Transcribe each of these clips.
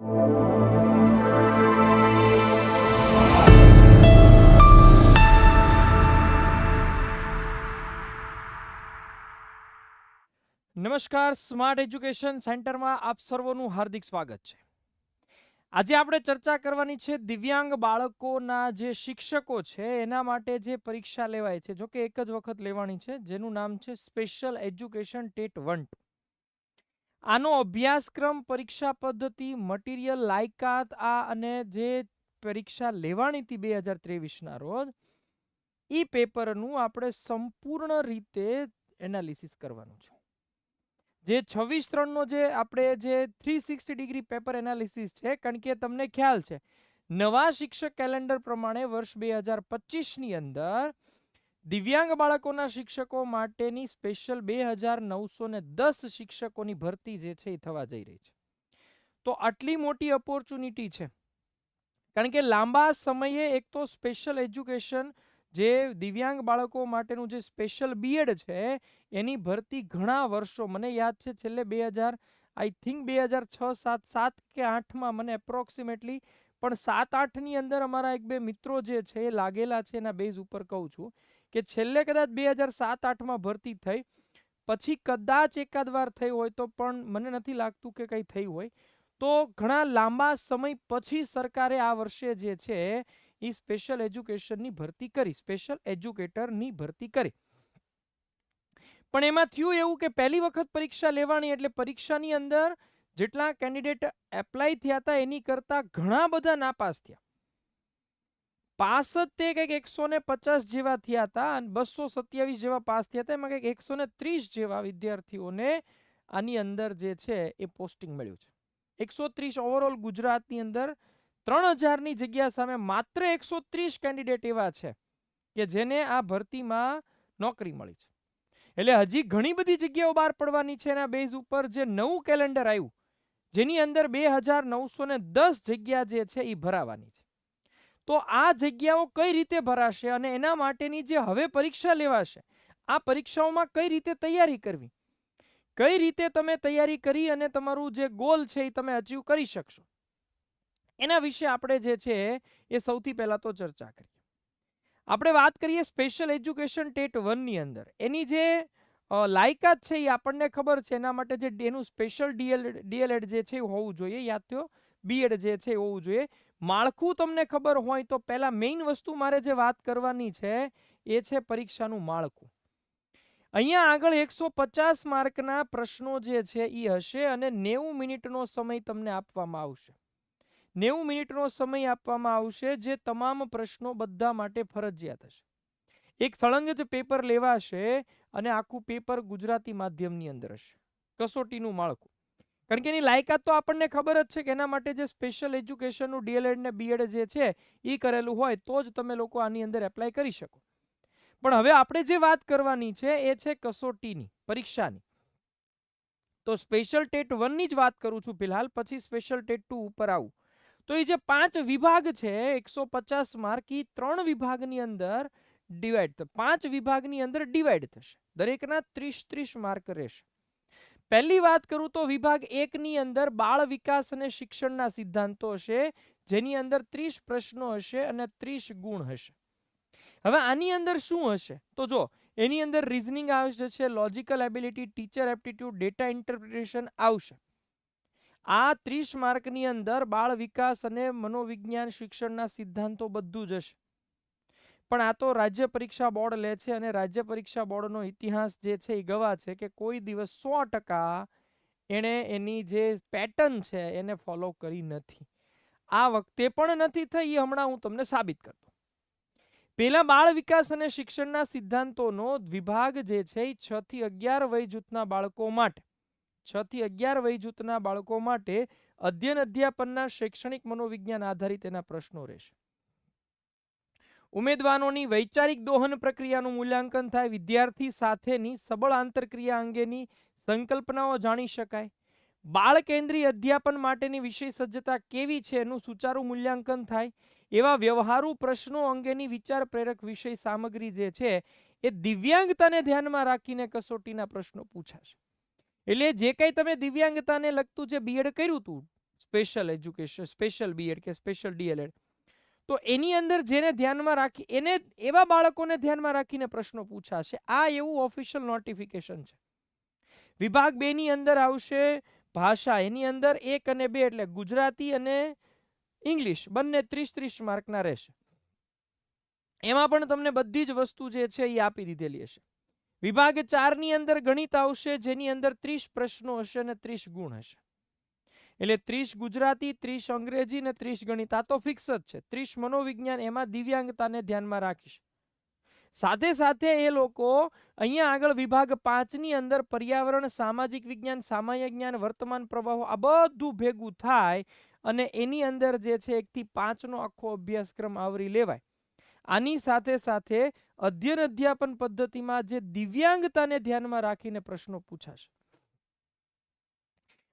નમસ્કાર, smart education સેન્ટરમાં આપ સર્વોનું હાર્દિક સ્વાગત છે. આજે આપણે ચર્ચા કરવાની છે દિવ્યાંગ બાળકોના જે શિક્ષકો છે, એના માટે જે પરીક્ષા લેવાય છે. જો કે એક જ વખત લેવાની છે, જેનું નામ છે સ્પેશિયલ એજ્યુકેશન ટેટ વન આનો અભ્યાસક્રમ, પરીક્ષા પદ્ધતિ, મટીરિયલ લાયકાત આ અને જે પરીક્ષા લેવાની હતી બે હજાર ત્રેવીસના રોજ એ પેપરનું આપણે સંપૂર્ણ રીતે એનાલિસિસ કરવાનું છે. જે છવ્વીસ ત્રણનો જે આપણે જે three sixty degree paper analysis છે, કારણ કે તમને ખ્યાલ છે, નવા શિક્ષક કેલેન્ડર પ્રમાણે વર્ષ બે હજાર પચીસની અંદર દિવ્યાંગ બાળકોના શિક્ષકો માટેની સ્પેશિયલ બે હજાર નવસો ને દસ શિક્ષકોની ભરતી જે છે એ થવા જઈ રહી છે. તો આટલી મોટી ઓપોર્ચ્યુનિટી છે. કારણ કે લાંબા સમયે એક તો સ્પેશિયલ એજ્યુકેશન જે દિવ્યાંગ બાળકો માટેનું જે સ્પેશિયલ બીએડ છે, એની ભરતી ઘણા વર્ષો, મને યાદ છે છેલ્લે બે હજાર આઈ થિંક બે હજાર છ, સાત સાત કે આઠમાં મને એપ્રોક્સિમેટલી પણ સાત, આઠની અંદર અમારા એક બે મિત્રો જે છે એ લાગેલા છે એના બેઝ ઉપર કહું છું. કે છેલ્લે કદાચ બે હજાર સાત આઠમાં ભરતી થઈ, પછી કદાચ એકાદ વાર થઈ હોય તો પણ મને નથી લાગતું કે કંઈ થઈ હોય. તો ઘણા લાંબા સમય પછી સરકારે આ વર્ષે જે છે એ સ્પેશિયલ એજ્યુકેશનની ભરતી કરી, સ્પેશિયલ એજ્યુકેટરની ભરતી કરી. પણ એમાં થયું એવું કે પહેલી વખત પરીક્ષા લેવાની એટલે પરીક્ષાની અંદર જેટલા કેન્ડિડેટ એપ્લાય થયા હતા એની કરતા ઘણા બધા નાપાસ થયા. પાસ તે કંઈક એકસો ને પચાસ જેવા થયા હતા અને બસો સત્યાવીસ જેવા પાસ થયા હતા. એમાં કંઈક એકસો ને ત્રીસ જેવા વિદ્યાર્થીઓને આની અંદર જે છે એ પોસ્ટિંગ મળ્યું છે. એકસો ત્રીસ ઓવરઓલ ગુજરાતની અંદર ત્રણ હજારની જગ્યા સામે માત્ર એકસો ત્રીસ કેન્ડિડેટ એવા છે કે જેને આ ભરતીમાં નોકરી મળી છે. એટલે હજી ઘણી બધી જગ્યાઓ બહાર પડવાની છે એના બેઝ ઉપર જે નવું કેલેન્ડર આવ્યું, જેની અંદર બે હજાર નવસો ને દસ જગ્યા જે છે એ ભરાવાની છે. તો આ જગ્યાઓ કઈ રીતે ભરાશે અને એના માટેની જે હવે પરીક્ષા લેવાશે, આ પરીક્ષાઓમાં કઈ રીતે તૈયારી કરવી? કઈ રીતે તમે તૈયારી કરી અને તમારું જે ગોલ છે એ તમે અચીવ કરી શકશો? એના વિશે આપણે જે છે એ સૌથી પહેલાં તો ચર્ચા કરીએ. આપણે વાત કરીએ સ્પેશિયલ એજ્યુકેશન ટેટ વનની અંદર. એની જે લાયકાત છે એ આપણને ખબર છે, એના માટે જે એનું સ્પેશિયલ ડીએલ ડીએલએડ જે છે એ હોવું જોઈએ. યાદ થયો? બીએડ જે છે એ હોવું જોઈએ. માળખું તમને ખબર હોય તો પહેલાં મેઇન વસ્તુ મારે જે વાત કરવાની છે, એ છે પરીક્ષાનું માળખું. અહીંયા આગળ એકસો પચાસ માર્કના પ્રશ્નો જે છે એ હશે અને નેવું મિનિટનો સમય તમને આપવામાં આવશે. નેવું મિનિટનો સમય આપવામાં આવશે જે તમામ પ્રશ્નો બધા માટે ફરજિયાત હશે. એક સળંગ જ પેપર લેવાશે અને આખું પેપર ગુજરાતી માધ્યમની અંદર હશે. કસોટીનું માળખું. કારણ કે એની લાયકાત તો આપણને ખબર જ છે કે એના માટે જે સ્પેશિયલ એજ્યુકેશનનું ડીએલએડ ને બીએડ જે છે એ કરેલું હોય તો જ તમે લોકો આની અંદર એપ્લાય કરી શકો. પણ હવે આપણે જે વાત કરવાની છે, એ છે કસોટીની, પરીક્ષાની. તો સ્પેશિયલ ટેટ વનની જ વાત કરું છું ફિલહાલ, પછી સ્પેશિયલ ટેટ ટુ ઉપર આવું. તો એ જે પાંચ વિભાગ છે, એકસો પચાસ માર્ક એ ત્રણ વિભાગની અંદર ડિવાઈડ પાંચ વિભાગની અંદર ડિવાઈડ થશે. દરેકના ત્રીસ ત્રીસ માર્ક રહેશે. પહેલી વાત કરું તો વિભાગ એકની અંદર બાળ વિકાસ અને શિક્ષણના સિદ્ધાંતો હશે, જેની અંદર ત્રીસ પ્રશ્નો હશે અને ત્રીસ ગુણ હશે. હવે આની અંદર શું હશે? તો જો, એની અંદર રિઝનિંગ આવશે logical ability teacher aptitude data interpretation આવશે. આ ત્રીસ માર્કની અંદર બાળ વિકાસ અને મનોવિજ્ઞાન શિક્ષણના સિદ્ધાંતો બધું જ હશે. પણ આ તો રાજ્ય પરીક્ષા બોર્ડ લે છે અને રાજ્ય પરીક્ષા બોર્ડનો ઇતિહાસ જે છે એ ગવા છે કે કોઈ દિવસ સો ટકા એણે એની જે પેટર્ન છે એને ફોલો કરી નથી. આ વખતે પણ નથી થઈ એ હમણાં હું તમને સાબિત કરતો. પહેલાં બાળ વિકાસ અને શિક્ષણના સિદ્ધાંતોનો વિભાગ જે છે એ છ થી અગિયાર વય જૂથના બાળકો માટે, છ થી અગિયાર વય જૂથના બાળકો માટે અધ્યયન અધ્યાપનના શૈક્ષણિક મનોવિજ્ઞાન આધારિત એના પ્રશ્નો રહેશે. ઉમેદવારોની વૈચારિક દોહન પ્રક્રિયાનું મૂલ્યાંકન થાય, વિદ્યાર્થી સાથેની સબળ આંતરક્રિયા અંગેની સંકલ્પનાઓ જાણી શકાય. બાળ કેન્દ્રીય અધ્યાપન માટેની વિષય સજ્જતા કેવી છે એનું સુચારું મૂલ્યાંકન થાય, એવા વ્યવહારુ પ્રશ્નો અંગેની વિચાર પ્રેરક વિષય સામગ્રી જે છે, એ દિવ્યાંગતાને ધ્યાનમાં રાખીને કસોટીના પ્રશ્નો પૂછાશે. એટલે જે કંઈ તમે દિવ્યાંગતાને લગતું જે બીએડ કર્યું હતું સ્પેશિયલ એજ્યુકેશન સ્પેશિયલ બીએડ કે સ્પેશિયલ ડીએલએડ તો એની અંદર જેને ધ્યાનમાં રાખી, એને એવા બાળકોને ધ્યાનમાં રાખીને પ્રશ્નો પૂછાશે. આ એવું ઓફિશિયલ નોટિફિકેશન છે. વિભાગ બેની અંદર આવશે ભાષા, એની અંદર એક અને બે એટલે ગુજરાતી અને ઇંગ્લિશ. બંને ત્રીસ ત્રીસ માર્કના રહેશે. એમાં પણ તમને બધી જ વસ્તુ જે છે એ આપી દીધેલી હશે. વિભાગ ચારની અંદર ગણિત આવશે, જેની અંદર ત્રીસ પ્રશ્નો હશે અને ત્રીસ ગુણ હશે. એટલે ત્રીસ ગુજરાતી, ત્રીસ અંગ્રેજી ને ત્રીસ ગણિત. આ તો ફિક્સ જ છે. ત્રીસ મનોવિજ્ઞાન એમાં દિવ્યાંગતાને ધ્યાનમાં રાખીશ. સાથે સાથે એ લોકો અહીંયા આગળ વિભાગ પાંચની અંદર પર્યાવરણ, સામાજિક વિજ્ઞાન, સામાન્ય જ્ઞાન, વર્તમાન પ્રવાહો આ બધું ભેગું થાય અને એની અંદર જે છે એકથી પાંચનો આખો અભ્યાસક્રમ આવરી લેવાય. આની સાથે સાથે અધ્યયન અધ્યાપન પદ્ધતિમાં જે દિવ્યાંગતાને ધ્યાનમાં રાખીને પ્રશ્નો પૂછાશે.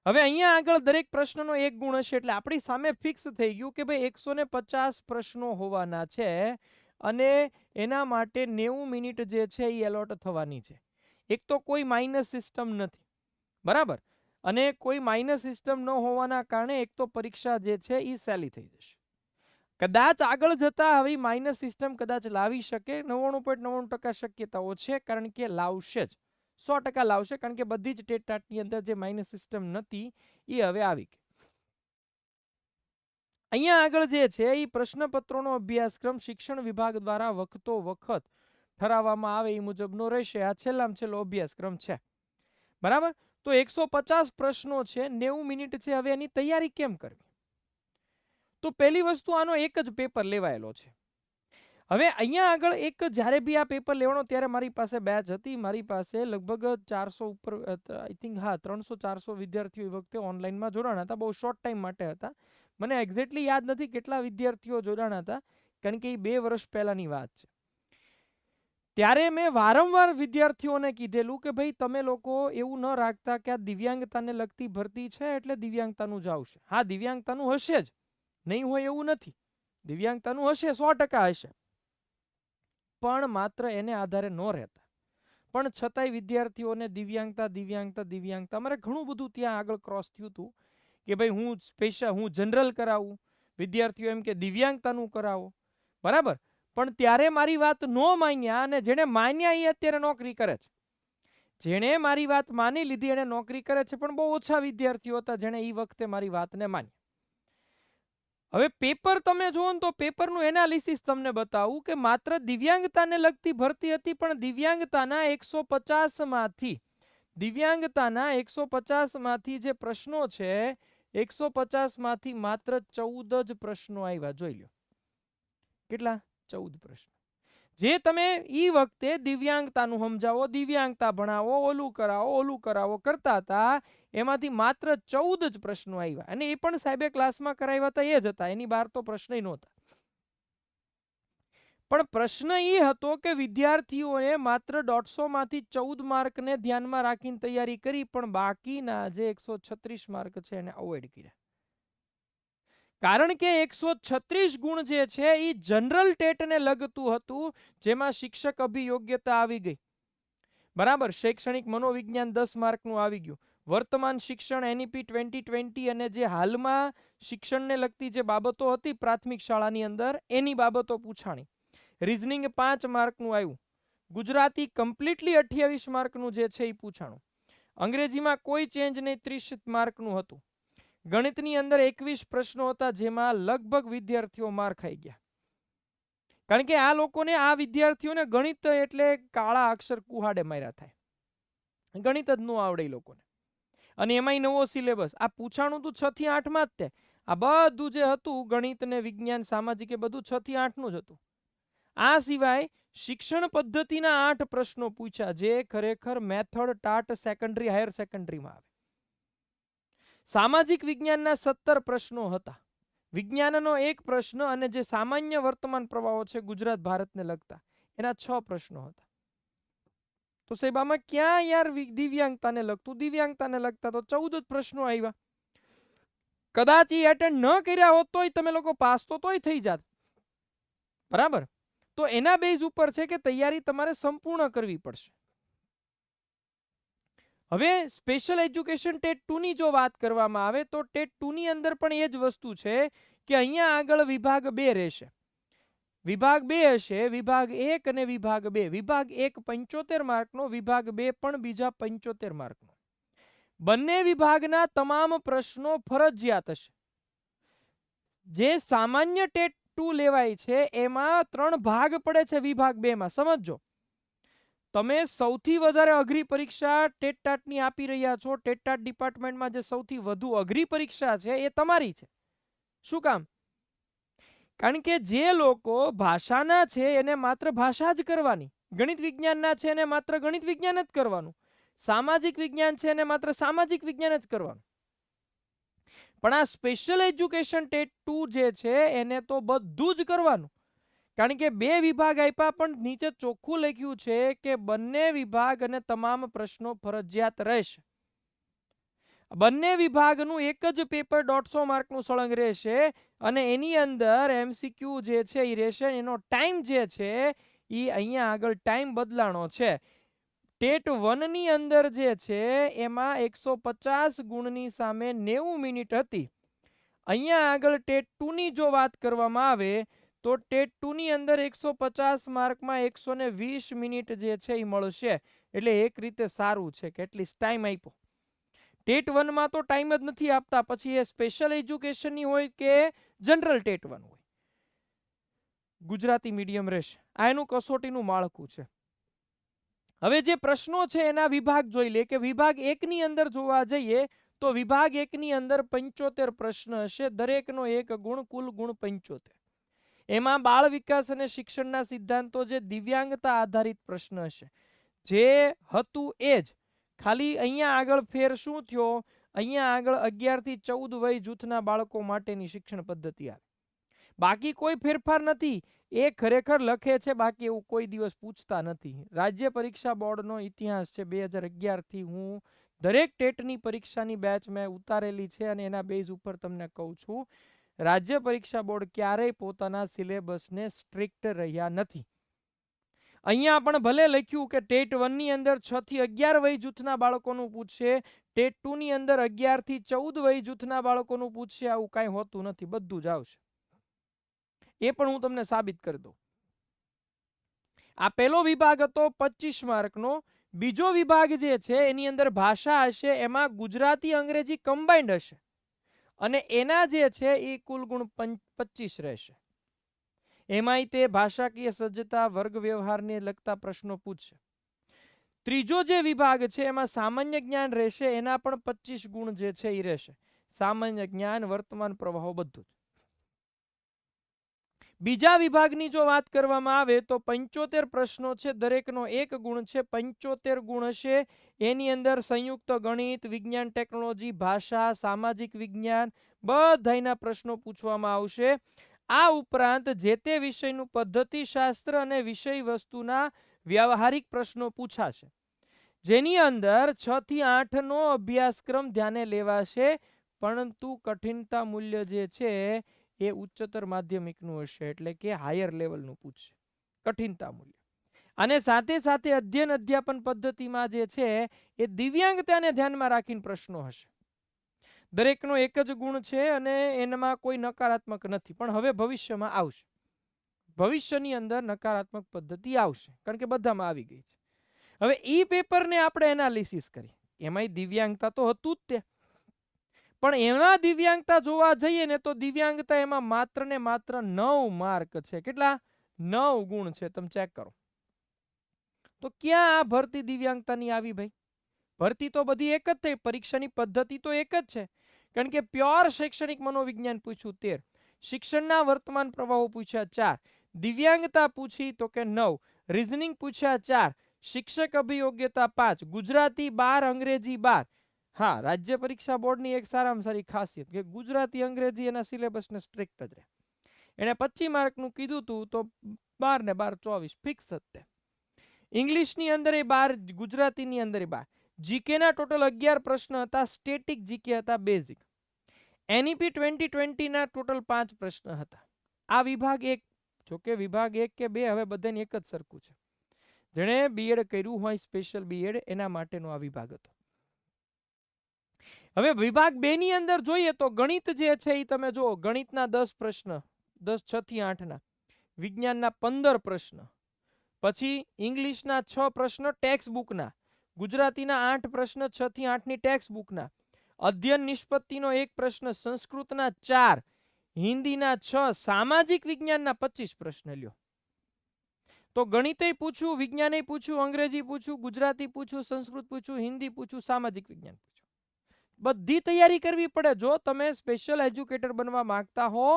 હવે અહીંયા આગળ દરેક પ્રશ્નનો એક ગુણ હશે એટલે આપણી સામે ફિક્સ થઈ ગયું કે ભાઈ એકસો પચાસ પ્રશ્નો હોવાના છે અને એના માટે નેવું મિનિટ જે છે એ એલોટ થવાની છે. એક તો કોઈ માઇનસ સિસ્ટમ નથી, બરાબર? અને કોઈ માઇનસ સિસ્ટમ ન હોવાના કારણે એક તો પરીક્ષા જે છે એ સહેલી થઈ જશે. કદાચ આગળ જતા હવે માઇનસ સિસ્ટમ કદાચ લાવી શકે, નવ્વાણું પોઈન્ટ નવ્વાણું ટકા શક્યતાઓ છે, કારણ કે લાવશે જ. સો ટકા લાવશે કારણ કે બધી જ ટેટ ટાટની અંદર જે માઇનસ સિસ્ટમ નથી એ હવે આવી અહીંયા આગળ જે છે, એ પ્રશ્નપત્રોનો અભ્યાસક્રમ શિક્ષણ વિભાગ દ્વારા વખતો વખત ઠરાવવામાં આવે એ મુજબનો રહેશે. આ છેલ્લામાં છેલ્લો અભ્યાસક્રમ છે. બરાબર? તો એકસો પચાસ પ્રશ્નો છે, નેવું મિનિટ છે, હવે એની તૈયારી કેમ કરવી? તો પહેલી વસ્તુ આનો એક જ પેપર લેવાયેલો છે. હવે અહીંયા આગળ એક જ્યારે બી આ પેપર લેવાનો ત્યારે મારી પાસે બેચ હતી. મારી પાસે લગભગ ચારસો ઉપર આઈ થિંક હા, ત્રણસો ચારસો વિદ્યાર્થીઓ એ વખતે ઓનલાઈનમાં જોડાણા હતા. બહુ શોર્ટ ટાઈમ માટે હતા. મને એક્ઝેક્ટલી યાદ નથી કેટલા વિદ્યાર્થીઓ જોડાણા હતા, કારણ કે એ બે વર્ષ પહેલાંની વાત છે. ત્યારે મેં વારંવાર વિદ્યાર્થીઓને કીધેલું કે ભાઈ, તમે લોકો એવું ન રાખતા કે આ દિવ્યાંગતાને લગતી ભરતી છે એટલે દિવ્યાંગતાનું જ આવશે. હા, દિવ્યાંગતાનું હશે જ. નહીં હોય એવું નથી. દિવ્યાંગતાનું હશે, સો ટકા હશે. પણ માત્ર એને આધારે ન રહેતા. પણ છતાંય વિદ્યાર્થીઓને દિવ્યાંગતા દિવ્યાંગતા દિવ્યાંગતા, અમારે ઘણું બધું ત્યાં આગળ ક્રોસ થયું હતું કે ભાઈ હું સ્પેશિયલ હું જનરલ કરાવું, વિદ્યાર્થીઓ એમ કે દિવ્યાંગતાનું કરાવો. બરાબર? પણ ત્યારે મારી વાત ન માન્યા અને જેણે માન્યા એ અત્યારે નોકરી કરે છે. જેણે મારી વાત માની લીધી, એણે નોકરી કરે છે, પણ બહુ ઓછા વિદ્યાર્થીઓ હતા જેણે એ વખતે મારી વાતને માની હવે પેપર તમે જુઓ તો પેપરનું એનાલિસિસ તમને બતાવું કે માત્ર દિવ્યાંગતાને લગતી ભરતી હતી પણ દિવ્યાંગતાના એકસો પચાસમાંથી, દિવ્યાંગતાના એકસો પચાસમાંથી જે પ્રશ્નો છે, એકસો પચાસમાંથી માત્ર ચૌદ જ પ્રશ્નો આવ્યા. જોઈ લો કેટલા? ચૌદ પ્રશ્નો. જે તમે ઈ વખતે દિવ્યાંગતાનું સમજાવો, દિવ્યાંગતા ભણાવો, ઓલું કરાવો ઓલું કરાવો કરતા હતા, એમાંથી માત્ર ચૌદ જ પ્રશ્નો આવ્યા અને એ પણ સાહેબે ક્લાસમાં કરાવ્યા હતા, એ જ હતા, એની બહાર તો પ્રશ્ન નહોતા. પણ પ્રશ્ન એ હતો કે વિદ્યાર્થીઓએ માત્ર દોઢસો માંથી ચૌદ માર્કને ધ્યાનમાં રાખીને તૈયારી કરી, પણ બાકીના જે એકસો છત્રીસ માર્ક છે એને અવોઇડ કર્યા. કારણ કે એકસો છત્રીસ ગુણ જે છે એ જનરલ ટેટને લગતું હતું, જેમાં શિક્ષક અભિયોગ્યતા આવી ગઈ. બરાબર, શૈક્ષણિક મનોવિજ્ઞાન દસ માર્કનું આવી ગયું. વર્તમાન શિક્ષણ એનઈપી ટ્વેન્ટી ટ્વેન્ટી અને જે હાલમાં શિક્ષણને લગતી જે બાબતો હતી પ્રાથમિક શાળાની અંદર, એની બાબતો પૂછાણી. રિઝનિંગ પાંચ માર્કનું આવ્યું. ગુજરાતી કમ્પ્લીટલી અઠ્યાવીસ માર્કનું જે છે એ પૂછાણું. અંગ્રેજીમાં કોઈ ચેન્જ નહીં, ત્રીસ માર્કનું હતું. ગણિતની અંદર એકવીસ પ્રશ્નો હતા જેમાં લગભગ વિદ્યાર્થીઓ માર ખાઈ ગયા. કારણ કે આ લોકોને, આ વિદ્યાર્થીઓને ગણિત એટલે કાળા અક્ષર કુહાડે માર્યા થાય. ગણિત જ ન આવડે લોકોને. અને એમાંય નવો સિલેબસ. આ પૂછાણું તો છ થી આઠમાં જ તે. આ બધું જે હતું, ગણિત ને વિજ્ઞાન, સામાજિક, એ બધું છ થી આઠનું જ હતું. આ સિવાય શિક્ષણ પદ્ધતિના આઠ પ્રશ્નો પૂછ્યા, જે ખરેખર મેથડ, ટાટ, સેકન્ડરી, હાયર સેકન્ડરીમાં આવે. સામાજિક વિજ્ઞાનના સત્તર પ્રશ્નો હતા. વિજ્ઞાનનો એક પ્રશ્ન અને જે સામાન્ય વર્તમાન પ્રવાહો છે ગુજરાત, ભારતને લગતા, એના છ પ્રશ્નો હતા. તો સાહેબ ક્યાં યાર દિવ્યાંગતાને લગતું? દિવ્યાંગતાને લગતા તો ચૌદ જ પ્રશ્નો આવ્યા કદાચ એ એટેન્ડ ન કર્યા હોત તોય તમે લોકો પાસ તો તોય થઈ જાત. બરાબર? તો એના બેઝ ઉપર છે કે તૈયારી તમારે સંપૂર્ણ કરવી પડશે. હવે સ્પેશિયલ એજ્યુકેશન ટેટ ટુની જો વાત કરવામાં આવે તો ટેટ ટુની અંદર પણ એ જ વસ્તુ છે કે અહીંયા આગળ વિભાગ બે રહેશે. વિભાગ બે હશે, વિભાગ એક અને વિભાગ બે. વિભાગ એક પંચોતેર માર્કનો, વિભાગ બે પણ બીજા પંચોતેર માર્કનો. બંને વિભાગના તમામ પ્રશ્નો ફરજિયાત હશે. જે સામાન્ય ટેટ ટુ લેવાય છે, એમાં ત્રણ ભાગ પડે છે વિભાગ બેમાં. સમજો તમે સૌથી વધારે અઘરી પરીક્ષા ટેટ ટાટની આપી રહ્યા છો. ટેટ ટાટ ડિપાર્ટમેન્ટમાં જે સૌથી વધુ અઘરી પરીક્ષા છે એ તમારી છે. શું કામ? કારણ કે જે લોકો ભાષાના છે એને માત્ર ભાષા જ કરવાની. ગણિત વિજ્ઞાનના છે એને માત્ર ગણિત વિજ્ઞાન જ કરવાનું. સામાજિક વિજ્ઞાન છે એને માત્ર સામાજિક વિજ્ઞાન જ કરવાનું. પણ આ સ્પેશિયલ એજ્યુકેશન ટેટ ટુ જે છે એને તો બધું જ કરવાનું. કારણ કે બે વિભાગ આપ્યા પણ નીચે ચોખ્ખું લખ્યું છે કે બંને વિભાગ અને તમામ પ્રશ્નો ફરજિયાત રહેશે. બંને વિભાગનું એક જ પેપર દોઢસો માર્કનું સળંગ રહેશે અને એની અંદર એમસીક્યુ જે છે એ રહેશે એનો ટાઈમ જે છે એ અહીંયા આગળ ટાઈમ બદલાણો છે. ટેટ વનની અંદર જે છે એમાં એકસો પચાસ ગુણની સામે નેવું મિનિટ હતી. અહીંયા આગળ ટેટ ટુની જો વાત કરવામાં આવે તો ટેટ ટુની અંદર એકસો પચાસ માર્કમાં એકસો ને વીસ મિનિટ જે છે એ મળશે. એટલે એક રીતે સારું છે, કે એટલીસ્ટ ટાઈમ આપ્યો. ટેટ વનમાં તો ટાઈમ જ નથી આપતા, પછી એ સ્પેશિયલ એજ્યુકેશનની હોય કે જનરલ ટેટ વન હોય? ગુજરાતી મીડિયમ રહેશે. આ એનું કસોટીનું માળખું છે. હવે જે પ્રશ્નો છે એના વિભાગ જોઈ લે, કે વિભાગ એકની અંદર જોવા જઈએ, તો વિભાગ એકની અંદર પંચોતેર પ્રશ્ન હશે. દરેકનો એક ગુણ કુલ ગુણ પંચોતેર. એમાં બાળ વિકાસ અને શિક્ષણના સિદ્ધાંતો જે દિવ્યાંગતા આધારિત પ્રશ્ન હશે. જે હતું એ જ, ખાલી અહીંયા આગળ ફેર શું થયો? અહીંયા આગળ અગિયારથી ચૌદ વય જૂથના બાળકો માટેની શિક્ષણ પદ્ધતિ આવે. બાકી કોઈ ફેરફાર નથી. એ ખરેખર લખે છે, બાકી એવું કોઈ દિવસ પૂછતા નથી. રાજ્ય પરીક્ષા બોર્ડનો ઇતિહાસ છે, બે હજાર અગિયારથી હું દરેક ટેટની પરીક્ષાની બેચ મેં ઉતારેલી છે અને એના બેઝ ઉપર તમને કહું છું. રાજ્ય પરીક્ષા બોર્ડ ક્યારેય પોતાના સિલેબસને સ્ટ્રિક્ટ રહ્યા નથી. અહીંયા પણ ભલે લખ્યું કે ટેટ વનની અંદર છ થી અગિયાર વય જૂથના બાળકોનું પૂછશે, ટેટ ટુની અંદર અગિયારથી ચૌદ વય જૂથના બાળકોનું પૂછશે, આવું કાંઈ હોતું નથી, બધું જ આવશે. એ પણ હું તમને સાબિત કરી દઉં. આ પહેલો વિભાગ હતો પચીસ માર્કનો. બીજો વિભાગ જે છે, એની અંદર ભાષા હશે, એમાં ગુજરાતી અંગ્રેજી કમ્બાઇન્ડ હશે. અને એના જે છે એ કુલ ગુણ પચીસ રહેશે. એમાંય તે ભાષાકીય સજ્જતા વર્ગ વ્યવહારને લગતા પ્રશ્નો પૂછશે. ત્રીજો જે વિભાગ છે એમાં સામાન્ય જ્ઞાન રહેશે, એના પણ પચીસ ગુણ જે છે એ રહેશે. સામાન્ય જ્ઞાન, વર્તમાન પ્રવાહો બધું જ. બીજા વિભાગની જો વાત કરવામાં આવે તો પંચોતેર પ્રશ્નો છે, દરેકનો એક ગુણ છે. પંચોતેર ગુણ હશે એની અંદર સંયુક્ત ગણિત, વિજ્ઞાન, ટેકનોલોજી, ભાષા, સામાજિક વિજ્ઞાન બધાના પ્રશ્નો પૂછવામાં આવશે. આ ઉપરાંત જે તે વિષયનું પદ્ધતિશાસ્ત્ર અને વિષય વસ્તુના વ્યવહારિક પ્રશ્નો પૂછાશે. જેની અંદર છ થી આઠનો અભ્યાસક્રમ ધ્યાને લેવાશે. પરંતુ કઠિનતા મૂલ્ય જે છે એ ઉચ્ચતર માધ્યમિકનું હશે એટલે કે હાયર લેવલનું પૂછશે. કઠિનતા મૂલ્ય. અને સાથે સાથે અધ્યયન અધ્યાપન પદ્ધતિમાં જે છે, એ દિવ્યાંગતાને ધ્યાનમાં રાખીને પ્રશ્નો હશે. દરેકનો એક જ ગુણ છે અને એનામાં કોઈ નકારાત્મક નથી, પણ હવે ભવિષ્યમાં આવશે. ભવિષ્યની અંદર નકારાત્મક પદ્ધતિ આવશે, કારણ કે બધામાં આવી ગઈ છે. હવે ઈ પેપરને આપણે એનાલિસિસ કરીએ. એમાંય દિવ્યાંગતા તો હતું જ તે. પણ એના દિવ્યાંગતા જોવા જઈએ ને તો દિવ્યાંગતા એમાં માત્ર ને માત્ર નવ માર્ક છે. કેટલા? નવ ગુણ છે. તમે ચેક કરો. તો ક્યાં આ ભરતી દિવ્યાંગતાની આવી ભાઈ? ભરતી તો બધી એક જ થઈ. પરીક્ષાની પદ્ધતિ તો એક જ છે. કારણ કે પ્યોર શૈક્ષણિક મનોવિજ્ઞાન પૂછ્યું તેર. શિક્ષણના વર્તમાન પ્રવાહો પૂછ્યા ચાર. દિવ્યાંગતા પૂછી તો કે નવ. રિઝનિંગ પૂછ્યા ચાર. શિક્ષક અભિયોગ્યતા પાંચ. ગુજરાતી બાર, અંગ્રેજી બાર. હા, રાજ્ય પરીક્ષા બોર્ડની એક સારામાં સારી ખાસિયત કે ગુજરાતી અંગ્રેજી એના સિલેબસને સ્ટ્રિક્ટ જ રહે. એણે પચીસ માર્કનું કીધું હતું તો બાર ને બાર ચોવીસ ફિક્સ જ તે. ઇંગ્લિશની અંદર એ બાર, ગુજરાતીની અંદર એ બાર. જીકેના ટોટલ અગિયાર પ્રશ્ન હતા સ્ટેટિક જીકે હતા બેઝિક એનઈપી ટ્વેન્ટી ટ્વેન્ટીના ટોટલ પાંચ પ્રશ્ન હતા. આ વિભાગ એક, જોકે વિભાગ એક કે બે હવે બધાને એક જ સરખું છે. જેણે બીએડ કર્યું હોય સ્પેશિયલ બીએડ એના માટેનો આ વિભાગ હતો. હવે વિભાગ બે ની અંદર જોઈએ તો ગણિત જે છે એ તમે જુઓ, ગણિતના દસ પ્રશ્ન, દસ છ થી આઠના, વિજ્ઞાનના પંદર પ્રશ્ન, પછી ઇંગ્લિશના છ પ્રશ્ન ટેક્સ બુકના ગુજરાતીના આઠ પ્રશ્ન છ થી આઠની ટેક્સ બુકના અધ્યયન નિષ્પત્તિનો એક પ્રશ્ન, સંસ્કૃતના ચાર, હિન્દીના છ, સામાજિક વિજ્ઞાનના પચીસ પ્રશ્ન લ્યો. તો ગણિતે પૂછ્યું વિજ્ઞાને પૂછ્યું અંગ્રેજી પૂછ્યું ગુજરાતી પૂછ્યું સંસ્કૃત પૂછ્યું હિન્દી પૂછ્યું સામાજિક વિજ્ઞાન પૂછ્યું બધી તૈયારી કરવી પડે. જો તમે સ્પેશિયલ એજ્યુકેટર બનવા માંગતા હો,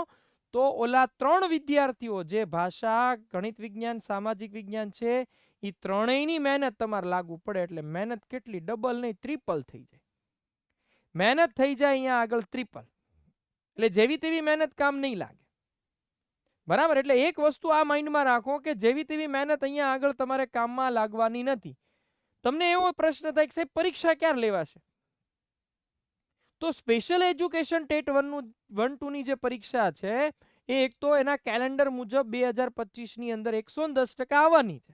તો ઓલા ત્રણ વિદ્યાર્થીઓ, જે ભાષા, ગણિત વિજ્ઞાન, સામાજિક વિજ્ઞાન છે એ ત્રણેયની મહેનત તમારે લાગુ પડે એટલે મહેનત કેટલી? ડબલ નહીં ટ્રિપલ થઈ જાય. મહેનત થઈ જાય અહીંયા આગળ ટ્રિપલ એટલે જેવી તેવી મહેનત કામ નહીં લાગે. બરાબર? એટલે એક વસ્તુ આ માઇન્ડમાં રાખો કે જેવી તેવી મહેનત અહીંયા આગળ તમારે કામમાં લાગવાની નથી. તમને એવો પ્રશ્ન થાય કે સાહેબ, પરીક્ષા ક્યારે લેવાશે? તો સ્પેશિયલ એજ્યુકેશન ટેટ વનનું વન ટુની જે પરીક્ષા છે, એ એક તો એના કેલેન્ડર મુજબ બે હજાર પચીસની અંદર એકસો દસ ટકા આવવાની છે.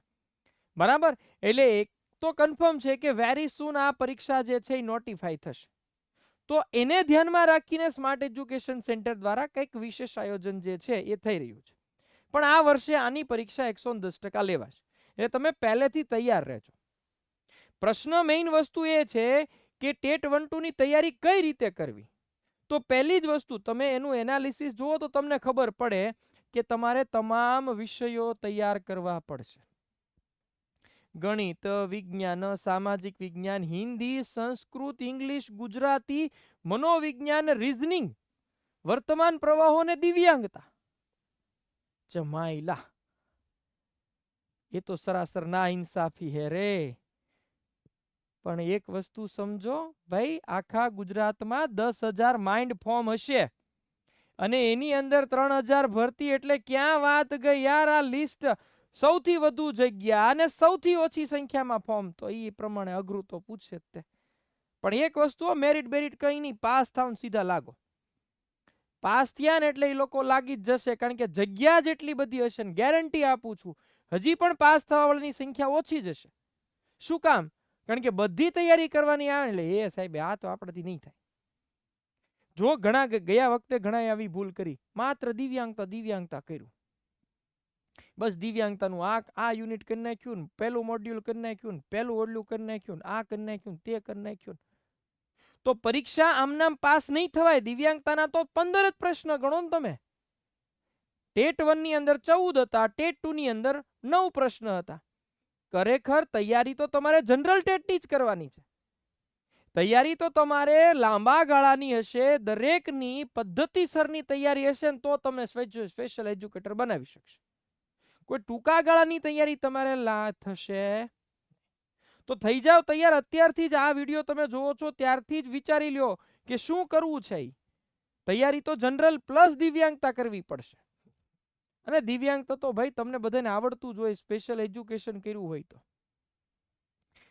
બરાબર? એટલે એક તો કન્ફર્મ છે કે વેરી સૂન આ પરીક્ષા જે છે એ નોટિફાઈ થશે. તો એને ધ્યાનમાં રાખીને સ્માર્ટ એજ્યુકેશન સેન્ટર દ્વારા કંઈક વિશેષ આયોજન જે છે એ થઈ રહ્યું છે. પણ આ વર્ષે આની પરીક્ષા એકસો દસ ટકા લેવાશે. એટલે તમે પહેલેથી તૈયાર રહેજો. પ્રશ્ન મેઇન વસ્તુ એ છે કે ટેટ વન ટુની તૈયારી કઈ રીતે કરવી? તો પહેલી જ વસ્તુ, તમે એનું એનાલિસિસ જુઓ તો તમને ખબર પડે કે તમારે તમામ વિષયો તૈયાર કરવા પડશે. ગણિત, વિજ્ઞાન, સામાજિક વિજ્ઞાન, હિન્દી, સંસ્કૃત, ઇંગ્લિશ, ગુજરાતી, મનોવિજ્ઞાન, રીઝનિંગ, વર્તમાન પ્રવાહો અને દિવ્યાંગતા. જમાઈલા એ તો સરાસર ના ઇન્સાફી હે રે. પણ એક વસ્તુ સમજો, ભાઈ, આખા ગુજરાતમાં દસ હજાર માઇન્ડ ફોર્મ હશે. અને એની અંદર ત્રણ હજાર ભરતી એટલે ક્યાં વાત ગઈ યાર આ લિસ્ટ સૌથી વધુ જગ્યા અને સૌથી ઓછી સંખ્યામાં ફોર્મ તો એ પ્રમાણે અઘરું તો પૂછે જ તે. પણ એક વસ્તુ મેરિટ બેરિટ કંઈ નહીં, પાસ થાવ સીધા લાગો. પાસ થયા ને એટલે એ લોકો લાગી જ જશે, કારણ કે જગ્યા જેટલી બધી હશે ને ગેરંટી આપું છું, હજી પણ પાસ થવાવાળાની સંખ્યા ઓછી જ હશે. શું કામ? કારણ કે બધી તૈયારી કરવાની આવે એટલે એ સાહેબ, આ તો આપણાથી નહીં થાય. જો ઘણા ગ- ગયા વખતે ઘણા આવી ભૂલ કરી, માત્ર દિવ્યાંગતા દિવ્યાંગતા કર્યું. બસ દિવ્યાંગતાનું આ આ યુનિટ કરી નાખ્યું ને, પહેલું મોડ્યુલ કરી નાખ્યું ને, પહેલું ઓડલું કરી નાખ્યું ને, આ કરી નાખ્યું ને, તે કરી નાખ્યું ને. તો પરીક્ષા આમનામ પાસ નહીં થવાય, દિવ્યાંગતાના તો પંદર જ પ્રશ્ન ગણો ને તમે. ટેટ વનની અંદર ચૌદ હતા, ટેટ ટુ ની અંદર નવ પ્રશ્ન હતા. ખરેખર તૈયારી તો તમારે જનરલ ટેટની જ કરવાની છે. તૈયારી તો તમારે લાંબા ગાળાની હશે, દરેકની પદ્ધતિસરની તૈયારી હશે ને તો તમે સ્પેશિયલ એજ્યુકેટર બનાવી શકશો. કોઈ ટૂંકા ગાળાની તૈયારી તમારે લા, થશે. તો થઈ જાવ તૈયાર, અત્યારથી જ આ વીડિયો તમે જોવો છો, ત્યારથી જ વિચારી લ્યો કે શું કરવું છે તૈયારી તો જનરલ પ્લસ દિવ્યાંગતા કરવી પડશે. અને દિવ્યાંગ તો ભાઈ, તમને બધાને આવડતું જ હોય સ્પેશિયલ એજ્યુકેશન કર્યું હોય તો.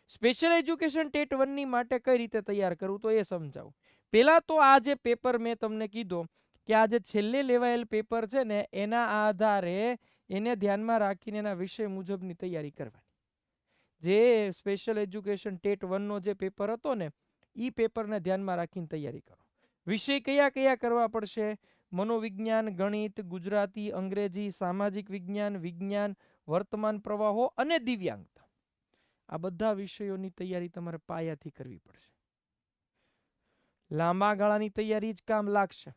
સ્પેશિયલ એજ્યુકેશન ટેટ વનની માટે કઈ રીતે તૈયાર કરવું તો એ સમજાવું. પહેલાં તો આ જે પેપર મેં તમને કીધો કે આ જે છેલ્લે લેવાયેલ પેપર છે ને, એના આધારે એને ધ્યાનમાં રાખીને એના વિષય મુજબની તૈયારી કરવાની. જે સ્પેશિયલ એજ્યુકેશન ટેટ વનનો જે પેપર હતો ને એ પેપરને ધ્યાનમાં રાખીને તૈયારી કરો. વિષય કયા કયા કરવા પડશે? મનોવિજ્ઞાન, ગણિત, ગુજરાતી, અંગ્રેજી, સામાજિક વિજ્ઞાન વિજ્ઞાન, વર્તમાન પ્રવાહો અને દિવ્યાંગતા. આ બધા વિષયોની તૈયારી તમારે પાયાથી કરવી પડશે. લાંબા ગાળાની તૈયારી જ કામ લાગશે.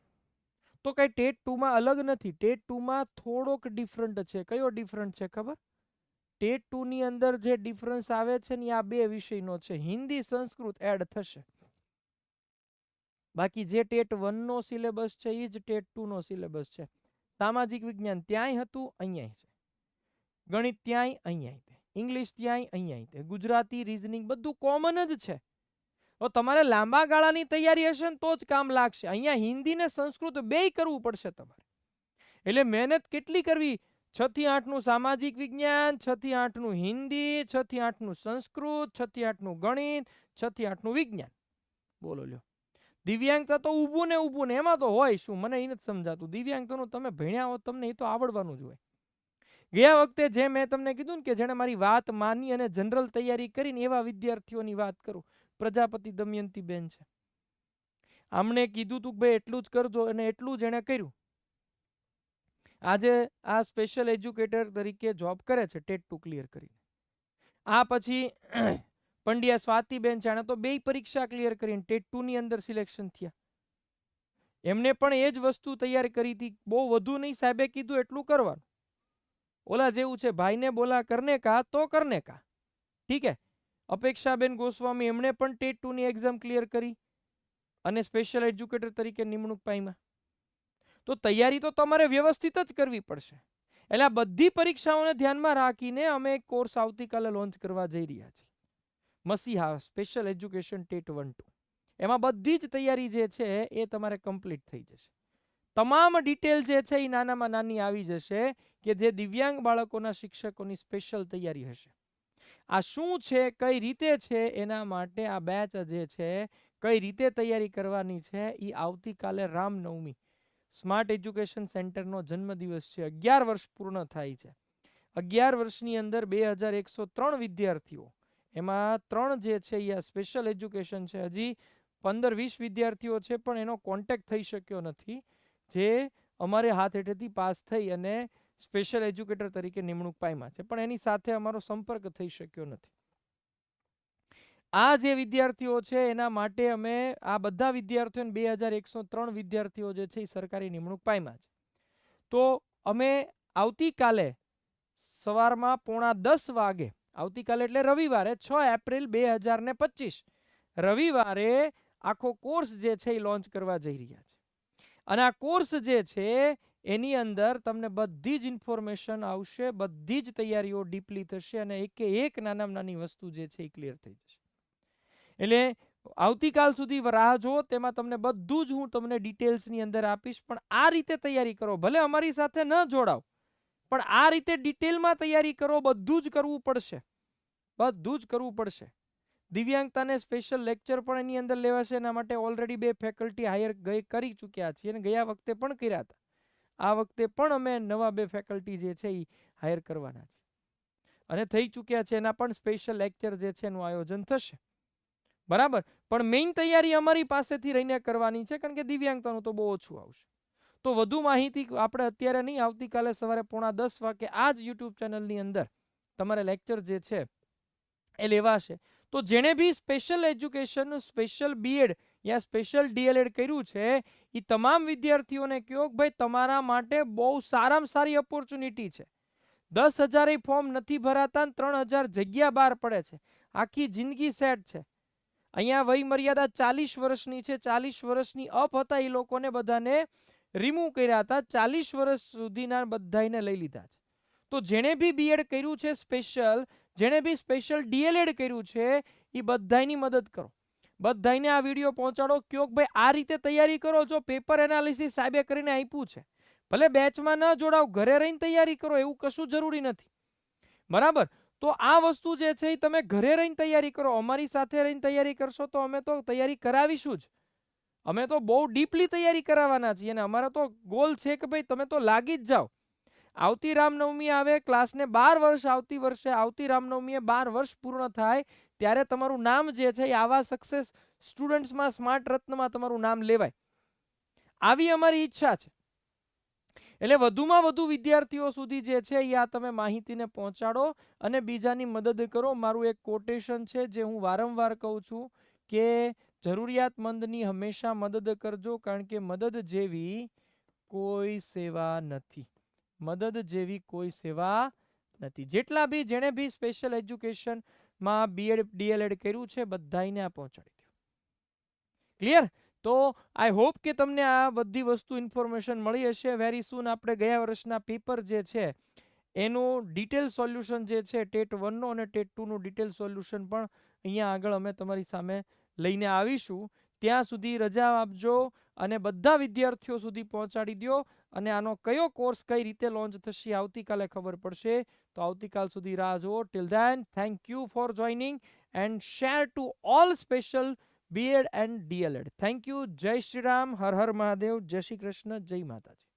તો કઈ ટેટ ટુમાં અલગ નથી. ટેટ ટુમાં થોડોક ડિફરન્ટ છે. કયો ડિફરન્ટ છે ખબર? ટેટ ટુ ની અંદર જે ડિફરન્સ આવે છે ને આ બે વિષયનો છે. હિન્દી સંસ્કૃત એડ થશે. બાકી જે ટેટ વનનો સિલેબસ છે એ જ ટેટ ટુનો સિલેબસ છે. સામાજિક વિજ્ઞાન ત્યાંય હતું અહીંયા છે. ગણિત ત્યાંય અહીંયા તે. ઇંગ્લિશ ત્યાંય અહીંયા તે. ગુજરાતી રીઝનિંગ બધું કોમન જ છે. તો તમારે લાંબા ગાળાની તૈયારી હશે ને તો જ કામ લાગશે. અહીંયા હિન્દી ને સંસ્કૃત બેય કરવું પડશે તમારે. એટલે મહેનત કેટલી કરવી? છ થી આઠનું સામાજિક વિજ્ઞાન, છ થી આઠનું હિન્દી, છ થી આઠનું સંસ્કૃત, છ થી આઠનું ગણિત, છ થી આઠનું વિજ્ઞાન. બોલો લ્યો. દિવ્યાંગતા તો ઊભું ને ઊભું ને, એમાં તો હોય શું? મને એ નથી સમજાતું. દિવ્યાંગતાનું તમે ભણ્યા હો તમને એ તો આવડવાનું જ હોય. ગયા વખતે જે મેં તમને કીધું ને કે જેણે મારી વાત માની અને જનરલ તૈયારી કરીને એવા વિદ્યાર્થીઓની વાત કરું, પ્રજાપતિ દમયંતી બેન છે. આમણે કીધું તું ભાઈ એટલું જ કરજો અને એટલું જ એણે કર્યું. આજે આ સ્પેશિયલ એજ્યુકેટર તરીકે જોબ કરે છે, ટેટ ટુ ક્લિયર કરીને. આ પછી પંડ્યા સ્વાતિબેન જાણે તો બે પરીક્ષા ક્લિયર કરીને ટેટ ટુની અંદર સિલેક્શન થયા. એમને પણ એ જ વસ્તુ તૈયાર કરી હતી, બહુ વધુ નહીં સાહેબે કીધું એટલું કરવાનું. ઓલા જેવું છે, ભાઈને બોલા કરને કા તો કરને કા. ઠીક હે? અપેક્ષાબેન ગોસ્વામી એમણે પણ ટેટ ટુની એક્ઝામ ક્લિયર કરી અને સ્પેશિયલ એજ્યુકેટર તરીકે નિમણૂક પાઈમાં તો તૈયારી તો તમારે વ્યવસ્થિત જ કરવી પડશે. એટલે બધી પરીક્ષાઓને ધ્યાનમાં રાખીને અમે એક કોર્સ આવતીકાલે લોન્ચ કરવા જઈ રહ્યા છીએ. મસીહા special education TET one two. એમાં બધી જ તૈયારી જે છે એ તમારે કમ્પ્લીટ થઈ જશે. તમામ ડિટેલ જે છે એ નાનામાં નાની આવી જશે કે જે દિવ્યાંગ બાળકોના શિક્ષકોની સ્પેશિયલ તૈયારી હશે. આ શું છે, કઈ રીતે છે, એના માટે આ બેચ જે છે, કઈ રીતે તૈયારી કરવાની છે, એ આવતીકાલે રામનવમી સ્માર્ટ એજ્યુકેશન સેન્ટરનો જન્મદિવસ છે. અગિયાર વર્ષ પૂર્ણ થાય છે. અગિયાર વર્ષની અંદર બે હજાર એકસો ત્રણ વિદ્યાર્થીઓ એમાં ત્રણ જે છે એ સ્પેશિયલ એજ્યુકેશન છે. હજી પંદર વીસ વિદ્યાર્થીઓ છે, પણ એનો કોન્ટેક્ટ થઈ શક્યો નથી, જે અમારે હાથ હેઠળથી પાસ થઈ અને સ્પેશિયલ એજ્યુકેટર તરીકે નિમણૂક પામ્યા છે. પણ એની સાથે અમારો સંપર્ક થઈ શક્યો નથી. આ જે વિદ્યાર્થીઓ છે, એના માટે અમે આ બધા વિદ્યાર્થીઓને બે હજાર એકસો ત્રણ વિદ્યાર્થીઓ જે છે એ સરકારી નિમણૂક પામ્યા છે. તો અમે આવતીકાલે સવારમાં પોણા દસ વાગે આવતીકાલે એટલે રવિવારે છ એપ્રિલ બે હજાર ને પચીસ. રવિવારે આખો કોર્સ જે છે એ લોન્ચ કરવા જઈ રહ્યા છે. અને આ કોર્સ જે છે એની અંદર તમને બધી જ ઇન્ફોર્મેશન આવશે, બધી જ તૈયારીઓ ડીપલી થશે અને એકે એક નાનામાં નાની વસ્તુ જે છે એ ક્લિયર થઈ જશે. એટલે આવતીકાલ સુધી રાહ જો તેમાં તમને બધું જ હું તમને ડિટેલ્સની અંદર આપીશ, પણ આ રીતે તૈયારી કરો, ભલે અમારી સાથે ન જોડાવ. પણ આ રીતે ડિટેલમાં તૈયારી કરો, બધું જ કરવું પડશે. બધું જ કરવું પડશે. દિવ્યાંગતાને સ્પેશિયલ લેક્ચર પણ એની અંદર લેવાશે, એના માટે ઓલરેડી બે ફેકલ્ટી હાયર ગઈ, કરી ચૂક્યા છીએ અને ગયા વખતે પણ કર્યા હતા. આ વખતે પણ અમે નવા બે ફેકલ્ટી જે છે એ હાયર કરવાના છે. અને થઈ ચૂક્યા છે, એના પણ સ્પેશિયલ લેક્ચર જે છે એનું આયોજન થશે. બરાબર? પણ મેઇન તૈયારી અમારી પાસેથી રહીને કરવાની છે, કારણ કે દિવ્યાંગતાનું તો બહુ ઓછું આવશે. તો વધુ માહિતી આપણે અત્યારે નહીં. આવતીકાલે સવારે પોણા દસ વાગે આ જ યુટ્યુબ ચેનલની અંદર તમારે લેક્ચર જે છે એ લેવાશે. તો જેણે B special education, special BEd યા સ્પેશિયલ ડીએલએડ કર્યું છે એ તમામ વિદ્યાર્થીઓને કહો કે ભાઈ તમારા માટે બહુ સારામાં સારી ઓપોર્ચ્યુનિટી છે. દસ હજાર ફોર્મ નથી ભરાતા ત્રણ હજાર જગ્યા બહાર પડે છે. આખી જિંદગી સેટ છે. અહીંયા વય મર્યાદા ચાલીસ વર્ષની છે. ચાલીસ વર્ષની અપ હતા એ લોકોને બધાને. રિમૂવ કર્યા હતા ચાલીસ વર્ષ સુધીના બધાને લઈ લીધા છે. તો જેણે બી બીએડ કર્યું છે સ્પેશિયલ જેણે બી સ્પેશિયલ ડીએલએડ કર્યું છે એ બધાની મદદ કરો. બધાને આ વીડિયો પહોંચાડો. કયો ભાઈ આ રીતે તૈયારી કરો જો પેપર એનાલિસિસ સાહેબે કરીને આપ્યું છે. ભલે બેચમાં ન જોડાવ, ઘરે રહીને તૈયારી કરો, એવું કશું જરૂરી નથી. બરાબર? તો આ વસ્તુ જે છે એ તમે ઘરે રહીને તૈયારી કરો. અમારી સાથે રહીને તૈયારી કરશો તો અમે તો તૈયારી કરાવીશું જ. અમે તો બહુ ડીપલી તૈયારી કરાવવાના છીએ અને અમારો તો ગોલ છે કે ભાઈ તમે તો લાગી જ જાઓ. આવતી રામનવમી આવે ક્લાસને બાર વર્ષ આવતી વર્ષે આવતી રામનવમીએ બાર વર્ષ પૂર્ણ થાય, ત્યારે તમારું નામ જે છે એ આવા સક્સેસ સ્ટુડન્ટ્સમાં સ્માર્ટ રત્નમાં તમારું નામ લેવાય. આવી અમારી ઈચ્છા છે. એટલે વધુમાં વધુ વિદ્યાર્થીઓ સુધી જે છે એ આ તમે માહિતીને પહોંચાડો અને બીજાની મદદ કરો. મારું એક કોટેશન છે જે હું વારંવાર કહું છું કે જરૂરિયાતમંદની હંમેશા મદદ કરજો, કારણ કે મદદ જેવી કોઈ સેવા નથી. મદદ જેવી કોઈ સેવા નથી. જેટલા બી જેણે બી સ્પેશિયલ એજ્યુકેશનમાં બીએડ ડીએલએડ કર્યું છે બધાને આ પહોંચાડી દો. ક્લિયર તો આઈ હોપ કે તમને આ બધી વસ્તુ ઇન્ફોર્મેશન મળી હશે. વેરી સૂન આપણે ગયા વર્ષના પેપર જે છે, એનું ડિટેલ સોલ્યુશન જે છે, ટેટ વનનો અને ટેટ ટુનું ડિટેલ સોલ્યુશન પણ અહીંયા આગળ અમે તમારી સામે લઈને આવીશું. ત્યાં સુધી રજા આપજો અને બધા વિદ્યાર્થીઓ સુધી પહોંચાડી દો અને આનો કયો કોર્સ કઈ રીતે લોન્ચ થશે આવતીકાલે ખબર પડશે. તો આવતીકાલ સુધી રાહ જુઓ. Till then thank you for joining and share to all special BEd and DElEd thank you જય શ્રી રામ હર હર મહાદેવ જય શ્રી કૃષ્ણ જય માતાજી